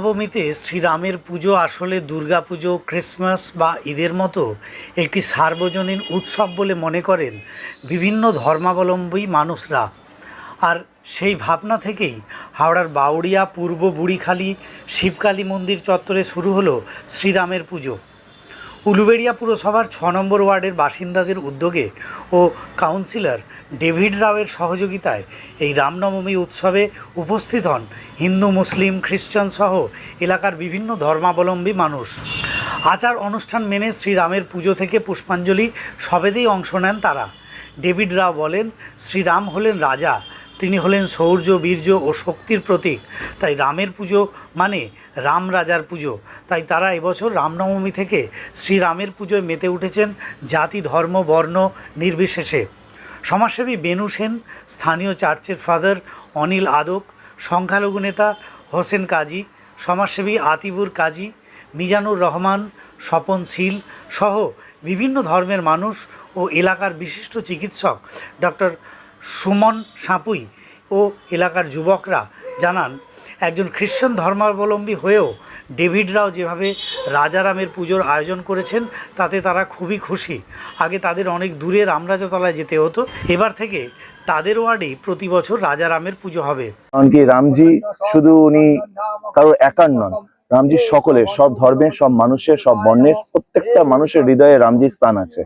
পৃথিবীতে শ্রীরামের পুজো আসলে দুর্গা পুজো ক্রিসমাস বা ঈদের মতো একটি সার্বজনীন উৎসব বলে মনে করেন বিভিন্ন ধর্মাবলম্বী মানুষরা। আর সেই ভাবনা থেকেই হাওড়ার বাউড়িয়া, পূর্ব বুড়িখালি, শিবকালী মন্দির চত্বরে শুরু হলো শ্রীরামের পুজো। উলুবেড়িয়া পুরসভার ছ নম্বর ওয়ার্ডের বাসিন্দাদের উদ্যোগে ও কাউন্সিলর ডেভিড রাওয়ের সহযোগিতায় এই রামনবমী উৎসবে উপস্থিত হন হিন্দু, মুসলিম, খ্রিস্টান সহ এলাকার বিভিন্ন ধর্মাবলম্বী মানুষ। আচার অনুষ্ঠান মেনে শ্রীরামের পুজো থেকে পুষ্পাঞ্জলি সবেতেই অংশ নেন তারা। ডেভিড রাও বলেন, শ্রীরাম হলেন রাজা তিনি হলেন শৌর্য বীর্য ও শক্তির প্রতীক। তাই রামের পুজো মানে রাম রাজার পুজো। তাই তারা এবছর রামনবমী থেকে শ্রীরামের পুজোয় মেতে উঠেছেন জাতি, ধর্ম, বর্ণ নির্বিশেষে। সমাজসেবী বেনু সেন, স্থানীয় চার্চের ফাদার অনিল আদক, সংখ্যালঘু নেতা হোসেন কাজী, সমাজসেবী আতিবুর কাজী, মিজানুর রহমান, স্বপন শীল সহ বিভিন্ন ধর্মের মানুষ ও এলাকার বিশিষ্ট চিকিৎসক ডক্টর সুমন সাঁপুই ও এলাকার যুবকরা জানান, একজন খ্রিস্টান ধর্মাবলম্বী হয়েও ডেভিড রাও যেভাবে রাজারামের পুজোর আয়োজন করেছেন, তাতে তারা খুবই খুশি। আগে তাদের অনেক দূরে রামরাজতলায় যেতে হতো, এবার থেকে তাদের ওয়ার্ডেই প্রতি বছর রাজারামের পুজো হবে। কারণ কি রামজি শুধু উনি কারও একার নন রামজি সকলের, সব ধর্মের, সব মানুষের, সব বর্ণের, প্রত্যেকটা মানুষের হৃদয়ে রামজির স্থান আছে।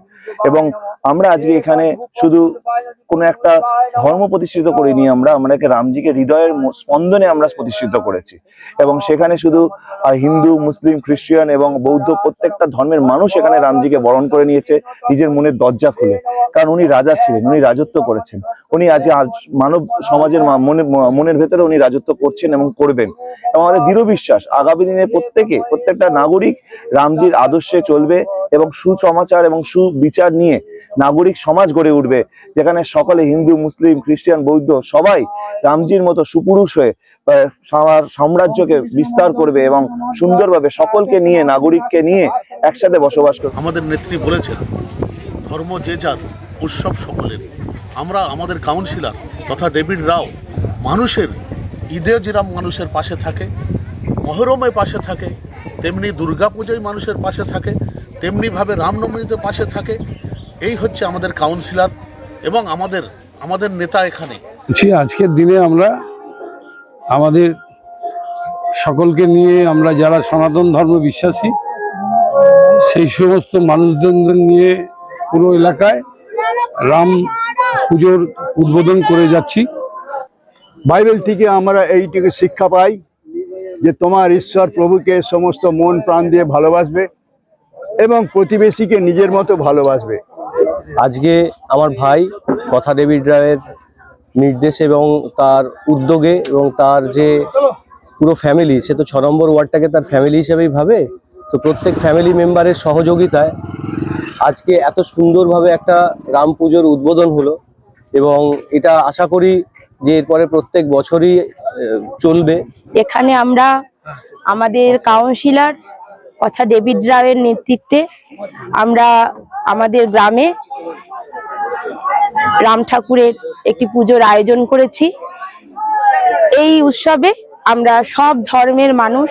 এবং আমরা আজকে এখানে শুধু কোনো একটা ধর্ম প্রতিষ্ঠিত করিনি, আমরা আমরাকে রামজিকে হৃদয়ের স্পন্দনে আমরা প্রতিষ্ঠিত করেছি। এবং সেখানে শুধু হিন্দু, মুসলিম, খ্রিস্টান এবং বৌদ্ধ প্রত্যেকটা ধর্মের মানুষ এখানে রামজিকে বরণ করে নিয়েছে নিজের মনের দরজা খুলে। কারণ উনি রাজা ছিলেন, উনি রাজত্ব করেছেন। উনি আজ মানব সমাজের মনে মনের ভেতরে উনি রাজত্ব করছেন এবং করবেন। এবং আমাদের দৃঢ় বিশ্বাস, আগামী দিনে প্রত্যেকে, প্রত্যেকটা নাগরিক রামজির আদর্শে চলবে। এবং সুসমাচার এবং সুবিচার নিয়ে নাগরিক সমাজ গড়ে উঠবে। যেখানে সকলে হিন্দু, মুসলিম, খ্রিস্টান, বৌদ্ধ সবাই রামজির মতো সুপুরুষ হয়ে সাম্রাজ্যকে বিস্তার করবে এবং সুন্দরভাবে সকলকে নিয়ে, নাগরিককে নিয়ে একসাথে বসবাস করবে। আমাদের নেত্রী বলেছেন, ধর্ম যে যার, উৎসব সকলের। আমরা আমাদের কাউন্সিলর তথা ডেভিড রাও মানুষের, ঈদে যেরাম মানুষের পাশে থাকে, মহরমে পাশে থাকে, তেমনি দুর্গাপূজায় মানুষের পাশে থাকে তেমনিভাবে রামনবমীতে পাশে থাকে। এই হচ্ছে আমাদের কাউন্সিলর এবং আমাদের আমাদের নেতা এখানে। বলছি আজকের দিনে আমরা আমাদের সকলকে নিয়ে আমরা যারা সনাতন ধর্ম বিশ্বাসী সেই সমস্ত মানুষদের নিয়ে পুরো এলাকায় রাম পুজোর উদ্বোধন করে যাচ্ছি। বাইবেল থেকে আমরা এইটুকু শিক্ষা পাই যে তোমার ঈশ্বর প্রভুকে সমস্ত মন প্রাণ দিয়ে ভালোবাসবে। এবং প্রতিবেশীকে নিজের মতো ভালোবাসবে। আজকে আমার ভাই কথা ডেভিড রায়ের নির্দেশ এবং তার উদ্যোগে এবং তার যে পুরো ফ্যামিলি সে তো ছ নম্বর ওয়ার্ডটাকে তার ফ্যামিলি হিসেবেই ভাবে। তো প্রত্যেক ফ্যামিলি মেম্বারের সহযোগিতায় আজকে এত সুন্দরভাবে একটা রাম পুজোর উদ্বোধন হলো এবং এটা আশা করি যে এরপরে প্রত্যেক বছরই চলবে। এখানে আমরা আমাদের কাউন্সিলর কথা ডেভিড রাওয়ের নেতৃত্বে আমরা আমাদের গ্রামে রাম ঠাকুরের একটি পুজোর আয়োজন করেছি। এই উৎসবে আমরা সব ধর্মের মানুষ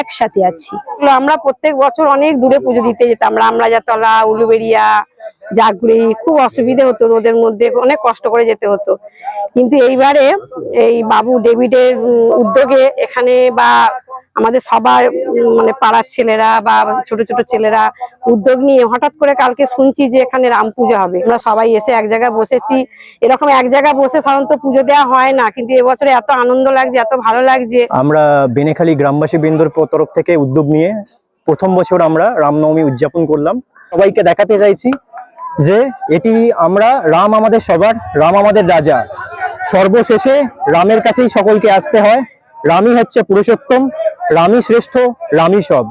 একসাথে আছি। আমরা প্রত্যেক বছর অনেক দূরে পুজো দিতে যেতাম, রামরাজাতলা, উলুবেড়িয়া জাগরি খুব অসুবিধে হতো রোদের মধ্যে, অনেক কষ্ট করে যেতে হতো। কিন্তু এইবারে এই বাবু ডেভিডের উদ্যোগে এখানে বা আমাদের সবার মানে পাড়ার ছেলেরা বা ছোট ছোট ছেলেরা উদ্যোগ নিয়ে হঠাৎ করে কালকে শুনছি যে এখানে রাম পুজো হবে। আমরা সবাই এসে এক জায়গায় বসেছি। এরকম এক জায়গায় বসে সাধারণত পুজো দেওয়া হয় না, কিন্তু এবছরে এত আনন্দ লাগছে, এত ভালো লাগছে। আমরা বেনেখালি গ্রামবাসী বৃন্দর তরফ থেকে উদ্যোগ নিয়ে প্রথম বছর আমরা রামনবমী উদযাপন করলাম। সবাইকে দেখাতে চাইছি যে এটি আমরা, রাম আমাদের সবার, রাম আমাদের রাজা। সর্বশেষে রামের কাছেই সকলকে আসতে হয়। রামই হচ্ছে পুরুষোত্তম রামই শ্রেষ্ঠ রামই সব।